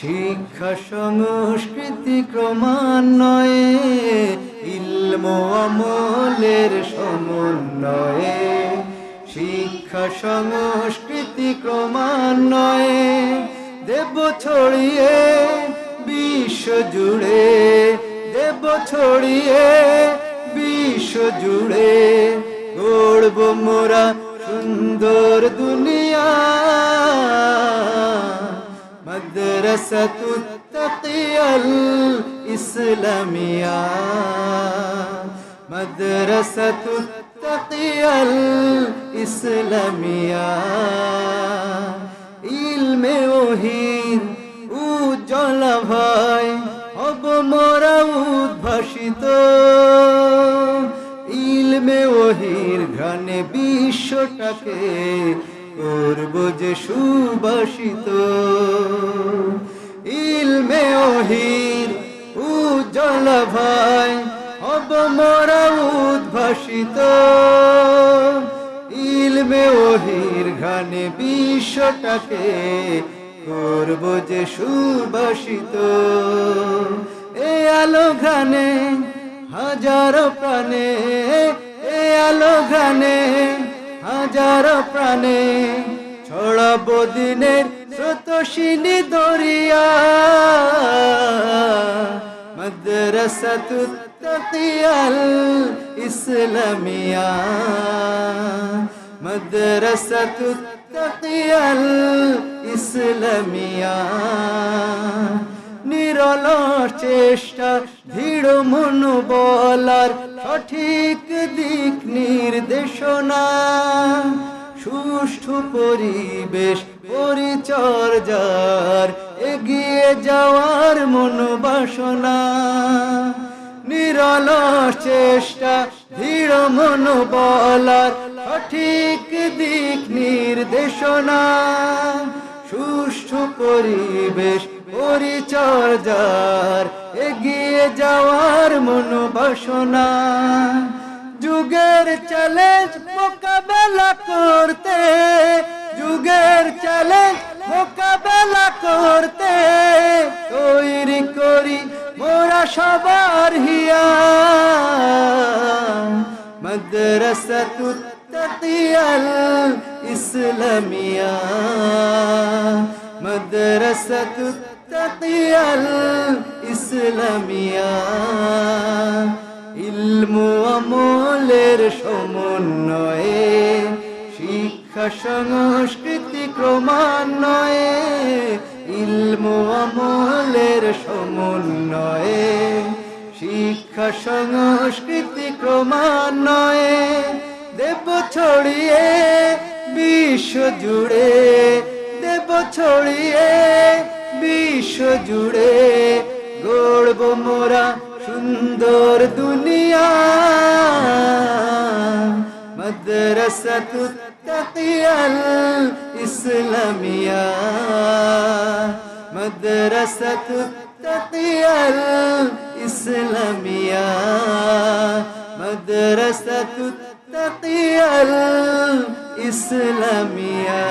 শিক্ষা সংস্কৃতি ক্রমান্বয়ে, ইলম আমলের সমন্বয়ে। শিক্ষা সংস্কৃতি ক্রমান্বয়ে, দেব ছড়িয়ে বিশ্ব জুড়ে। দেব ছড়িয়ে বিশ্ব জুড়ে। গড়ব মোরা সুন্দর দুনিয়া। مدرسة التقية الإسلامية مدرسة التقية الإسلامية ইলমে ওহির উজ্জ্বল ভাই হব মোরা উদ্ভাসিত ইলমে ওহির ঘানে বিশ্বটাকে করব যে সুবাসিত। ইলমে ওহির উজ্জ্বল ভাই হব মোরা উদ্ভাসিত। ইলমে ওহির ঘানে বিশ্বটাকে করব যে সুবাসিত। এ আলো ঘানে হাজারো প্রাণে, এ আলো ঘানে হাজার প্রাণে ছড়াবো দিনের স্রোতসিনী দরিয়া। মাদ্রাসাতুত তাকিয়াল ইসলামিয়া। মাদ্রাসাতুত তাকিয়াল ইসলামিয়া। নিরলস চেষ্টা, দৃঢ় মনোবলার সঠিক দিক নির্দেশনা। সুষ্ঠু পরিবেশ, পরিচর্যার এগিয়ে যাওয়ার মনোবাসনা নিরলস চেষ্টা, দৃঢ় মনোবলার সঠিক দিক নির্দেশনা। সুষ্ঠু পরিবেশ পরিচর্যার এগিয়ে যাওয়ার মনোবাসনা যুগের চ্যালেঞ্জ মোকাবেলা করতে, যুগের চ্যালেঞ্জ মোকাবেলা করতে, তৈরি করি মোরা সবার হিয়া মাদ্রাসাতুত তাকিয়াল ইসলামিয়া। মাদ্রাসাতুত তাকিয়াল ইসলামিয়া ইলমু আমলের সমন্বয়ে শিক্ষা সংস্কৃতি ক্রমান্বয়ে ইলমু আমলের সমন্বয়ে শিক্ষা সংস্কৃতি ক্রমান্বয়ে দেব ছড়িয়ে বিশ্ব জুড়ে দেব ছড়িয়ে বিশ্ব জুড়ে গড়ব মোরা সুন্দর দুনিয়া। মাদ্রাসাতু তাকিয়াল ইসলামিয়া। মাদ্রাসাতু তাকিয়াল ইসলামিয়া। মাদ্রাসাতু তাকিয়াল ইসলামিয়া।